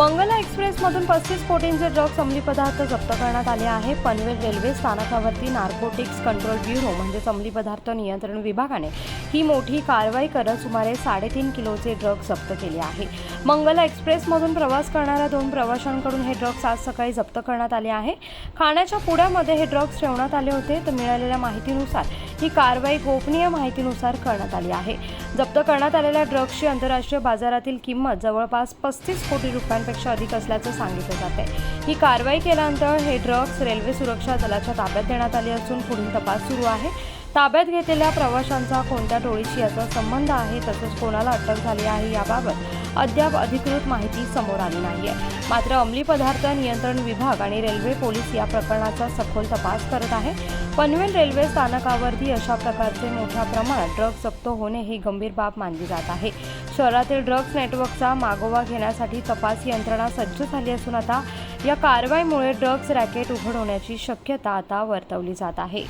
मंगला एक्सप्रेसमधून पस्तीस कोटींचे ड्रग्ज अंमली पदार्थ जप्त करण्यात आले आहे पनवेल रेल्वे स्थानकावरती नार्कोटिक्स कंट्रोल ब्युरो म्हणजेच अंमली पदार्थ नियंत्रण विभागाने ही मोठी कारवाई करत सुमारे साडेतीन किलोचे ड्रग्ज जप्त केले आहे मंगला एक्सप्रेसमधून प्रवास करणाऱ्या दोन प्रवाशांकडून हे ड्रग्ज आज सकाळी जप्त करण्यात आले आहे खाण्याच्या पुड्यामध्ये हे ड्रग्ज ठेवण्यात आले होते. तर मिळालेल्या माहितीनुसार ही कारवाई गोपनीय माहितीनुसार करण्यात आली आहे. जप्त करण्यात आलेल्या ड्रग्सची आंतरराष्ट्रीय बाजारातील किंमत जवळपास पस्तीस कोटी रुपयांपेक्षा अधिक असल्याचं सांगितलं जाते ही कारवाई केल्यानंतर हे ड्रग्स रेल्वे सुरक्षा दलाच्या ताब्यात देण्यात आले असून पुढील तपास सुरू आहे. ताब्यात घेतलेल्या प्रवाशांचा कोणत्या टोळीशी याचा संबंध आहे तसंच कोणाला अटक झाली आहे याबाबत अद्याप अधिकृत माहिती समोर आली नाहीये. मात्र अंमली पदार्थ नियंत्रण विभाग आणि रेल्वे पोलीस या प्रकरणाचा सखोल तपास करत आहे. पनवेल रेल्वे स्थानकावरती अशा प्रकारचे मोठ्या प्रमाणात ड्रग्ज जप्त होणे ही गंभीर बाब मानली जात आहे. शहरातील ड्रग्ज नेटवर्कचा मागोवा घेण्यासाठी तपास यंत्रणा सज्ज झाली असून आता या कारवाईमुळे ड्रग्ज रॅकेट उघड होण्याची शक्यता आता वर्तवली जात आहे.